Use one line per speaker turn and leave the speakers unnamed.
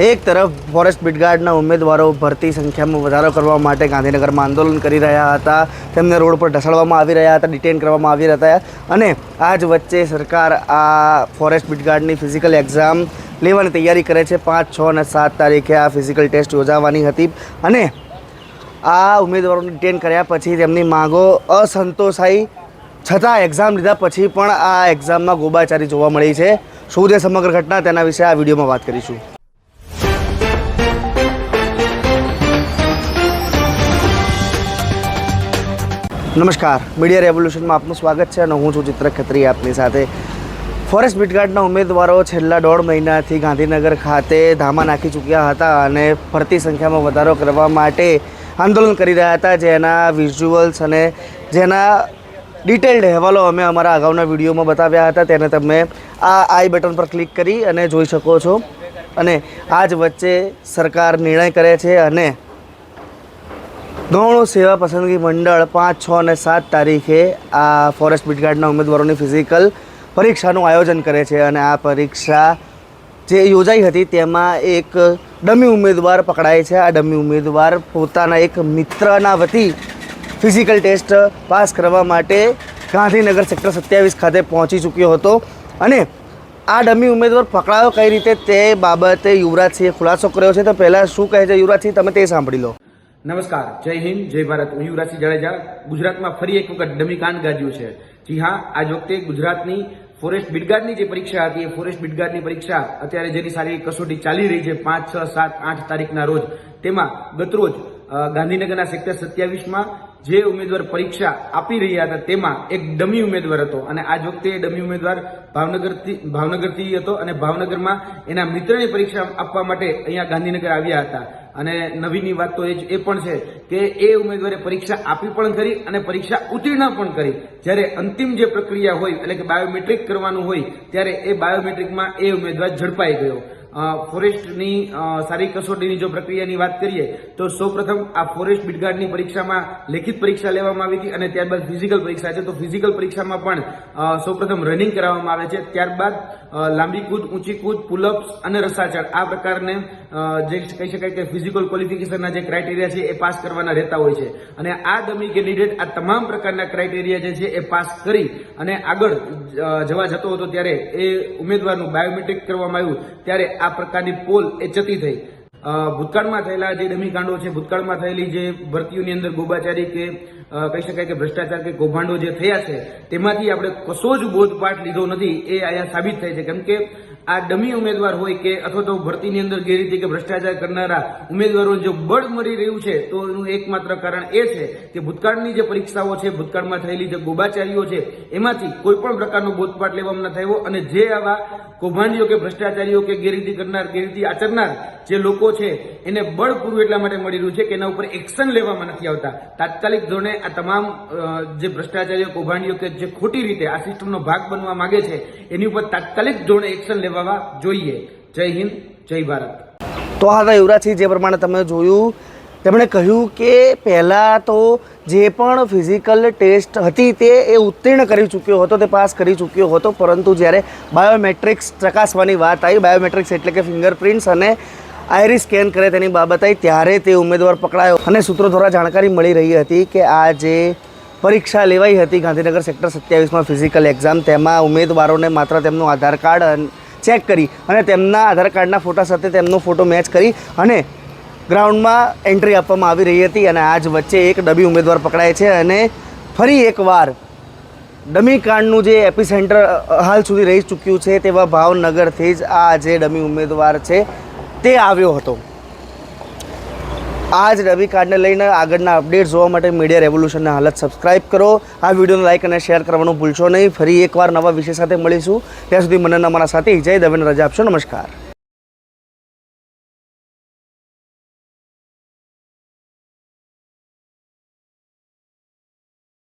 એક તરફ ફોરેસ્ટ બીટગાર્ડના ઉમેદવારો ભરતી સંખ્યામાં વધારો કરવા માટે ગાંધીનગરમાં આંદોલન કરી રહ્યા હતા. તેમને રોડ પર ઢસડવામાં આવી રહ્યા હતા, ડિટેન કરવામાં આવી રહ્યા હતા અને આ જ વચ્ચે સરકાર આ ફોરેસ્ટ બીટગાર્ડની ફિઝિકલ એક્ઝામ લેવાની તૈયારી કરે છે. પાંચ, છ અને સાત તારીખે આ ફિઝિકલ ટેસ્ટ યોજાવાની હતી અને આ ઉમેદવારોને ડિટેન કર્યા પછી તેમની માંગો અસંતોષાઈ, છતાં એક્ઝામ લીધા પછી પણ આ એક્ઝામમાં ગોબાચારી જોવા મળી છે. શું છે સમગ્ર ઘટના? તેના વિશે આ વિડીયોમાં વાત કરીશું. નમસ્કાર. મીડિયા રેવોલ્યુશનમાં આપનું સ્વાગત છે અને હું છું ચિત્ર ખત્રી આપની સાથે. ફોરેસ્ટ બીટગાર્ડના ઉમેદવારો છેલ્લા દોઢ મહિનાથી ગાંધીનગર ખાતે ધામા નાખી ચૂક્યા હતા અને ફરતી સંખ્યામાં વધારો કરવા માટે આંદોલન કરી રહ્યા હતા. જેના વિઝ્યુઅલ્સ અને જેના ડિટેલ્ડ અહેવાલો અમે અમારા અગાઉના વિડીયોમાં બતાવ્યા હતા. તેને તમે આ આઈ બટન પર ક્લિક કરી અને જોઈ શકો છો. અને આ જ વચ્ચે સરકાર નિર્ણય કરે છે અને ગૌણ સેવા પસંદગી મંડળ પાંચ, છ અને સાત તારીખે આ ફોરેસ્ટ બીટગાર્ડના ઉમેદવારોની ફિઝિકલ પરીક્ષાનું આયોજન કરે છે અને આ પરીક્ષા જે યોજાઈ હતી તેમાં એક ડમી ઉમેદવાર પકડાય છે. આ ડમી ઉમેદવાર પોતાના એક મિત્રના વતી ફિઝિકલ ટેસ્ટ પાસ કરવા માટે ગાંધીનગર સેક્ટર સત્યાવીસ ખાતે પહોંચી ચૂક્યો હતો અને આ ડમી ઉમેદવાર પકડાયો કઈ રીતે તે બાબતે યુવરાજસિંહે ખુલાસો કર્યો છે. તો પહેલાં શું કહે છે યુવરાજસિંહ? તમે તે સાંભળી લો.
નમસ્કાર, જય હિન્દ, જય ભારત. હું યુવરાજસિંહ જાડેજા. ગુજરાતમાં ફરી એક વખત ડમીકાંડ ગાજ્યું છે. જી હા, આજ વખતે ગુજરાતની ફોરેસ્ટ બિડગાર્ડની જે પરીક્ષા હતી, એ ફોરેસ્ટ બિડગાર્ડની પરીક્ષા અત્યારે જેની સારી કસોટી ચાલી રહી છે પાંચ, છ, સાત, આઠ તારીખના રોજ. તેમાં ગતરોજ ગાંધીનગરના સેક્ટર સત્યાવીસમાં જે ઉમેદવાર પરીક્ષા આપી રહ્યા હતા તેમાં એક ડમી ઉમેદવાર હતો. અને આજ વખતે એ ડમી ઉમેદવાર ભાવનગરથી ભાવનગરથી હતો અને ભાવનગરમાં એના મિત્રની પરીક્ષા આપવા માટે અહીંયા ગાંધીનગર આવ્યા હતા. અને નવીની વાત તો એ જ, એ પણ છે કે એ ઉમેદવારે પરીક્ષા આપી પણ કરી અને પરીક્ષા ઉત્તીર્ણ પણ કરી. જ્યારે અંતિમ જે પ્રક્રિયા હોય, એટલે કે બાયોમેટ્રિક કરવાનું હોય, ત્યારે એ બાયોમેટ્રિકમાં એ ઉમેદવાર ઝડપાઈ ગયો. ફોરેસ્ટની સારી કસોટીની જો પ્રક્રિયાની વાત કરીએ, તો સૌપ્રથમ આ ફોરેસ્ટ બિડગાર્ડની પરીક્ષામાં લેખિત પરીક્ષા લેવામાં આવી હતી અને ત્યારબાદ ફિઝિકલ પરીક્ષા છે. તો ફિઝિકલ પરીક્ષામાં પણ સૌપ્રથમ રનિંગ કરાવવામાં આવે છે. ત્યારબાદ લાંબી કૂદ, ઊંચી કૂદ પુલઅપ્સ અને રસાચળ. આ પ્રકારને જે કહી શકાય કે ફિઝિકલ ક્વોલિફિકેશનના જે ક્રાઇટેરિયા છે એ પાસ કરવાના રહેતા હોય છે. અને આ ડમી કેન્ડિડેટ આ તમામ પ્રકારના ક્રાઇટેરિયા જે છે એ પાસ કરી અને આગળ જવા જતો હતો ત્યારે એ ઉમેદવારનું બાયોમેટ્રિક કરવામાં આવ્યું, ત્યારે આ પ્રકારની પોલ એ જતી થઈ. ભૂતકાળમાં થયેલા જે ડમીકાંડો છે, ભૂતકાળમાં થયેલી જે ભરતીઓની અંદર ગોબાચારી કે કહી શકાય કે ભ્રષ્ટાચાર કે કૌભાંડો જે થયા છે, તેમાંથી આપણે કશો જ બોધપાઠ લીધો નથી, એ અહીંયા સાબિત થાય છે. કેમ કે આ ડમી ઉમેદવાર હોય કે, અથવા તો ભરતીની અંદર ગેરરીતિ કે ભ્રષ્ટાચાર કરનારા ઉમેદવારો જો બળ મળી રહ્યું છે, તો એનું એકમાત્ર કારણ એ છે કે ભૂતકાળની જે પરીક્ષાઓ છે, ભૂતકાળમાં થયેલી જે ગોબાચારીઓ છે, એમાંથી કોઈ પણ પ્રકારનો બોધપાઠ લેવામાં ન થયો અને જે આવા કૌભાંડીઓ કે ભ્રષ્ટાચારીઓ કે ગેરરીતિ કરનાર, ગેરરીતિ આચરનાર જે લોકો છે, એને બળપૂર્વ એટલા માટે મળી રહ્યું છે કે એના ઉપર એક્શન લેવામાં નથી આવતા. તાત્કાલિક ધોરણે આ તમામ જે ભ્રષ્ટાચારીઓ, કૌભાંડીઓ કે જે ખોટી રીતે આ સિસ્ટમનો ભાગ બનવા માંગે છે, એની ઉપર તાત્કાલિક ધોરણે એક્શન લેવા જોઈએ. જય હિન્દ, જય ભારત.
તો હા યુવરાજસિંહ, જે પ્રમાણે તમે જોયું તેમણે કહ્યું કે પહેલાં તો જે પણ ફિઝિકલ ટેસ્ટ હતી તે એ ઉત્તીર્ણ કરી ચૂક્યો હતો, તે પાસ કરી ચૂક્યો હતો, પરંતુ જ્યારે બાયોમેટ્રિક્સ ચકાસવાની વાત આવી, બાયોમેટ્રિક્સ એટલે કે ફિંગરપ્રિન્ટ્સ અને આઈરી સ્કેન કરે તેની બાબત આવી, ત્યારે તે ઉમેદવાર પકડાયો અને સૂત્રો દ્વારા જાણકારી મળી રહી હતી કે આ જે પરીક્ષા લેવાઈ હતી ગાંધીનગર સેક્ટર સત્યાવીસમાં ફિઝિકલ એક્ઝામ, તેમાં ઉમેદવારોને માત્ર તેમનું આધાર કાર્ડ ચેક કરી અને તેમના આધાર કાર્ડના ફોટા સાથે તેમનો ફોટો મેચ કરી અને ગ્રાઉન્ડમાં એન્ટ્રી આપવામાં આવી રહી હતી અને આજ વચ્ચે એક ડબી ઉમેદવાર પકડાય છે અને ફરી એકવાર ડમી કાંડનું જે એપિસેન્ટર હાલ સુધી રહી ચૂક્યું છે તેવા ભાવનગરથી જ આ જે ડમી ઉમેદવાર છે તે આવ્યો હતો. આ જ ડમી કાર્ડને લઈને આગળના અપડેટ જોવા માટે મીડિયા રેવોલ્યુશનને હાલત સબસ્ક્રાઇબ કરો. આ વિડીયોને લાઇક અને શેર કરવાનું ભૂલશો નહીં. ફરી એકવાર નવા વિષય સાથે મળીશું. ત્યાં સુધી મને અમારા સાથે જય દવેને રજા આપશો. નમસ્કાર.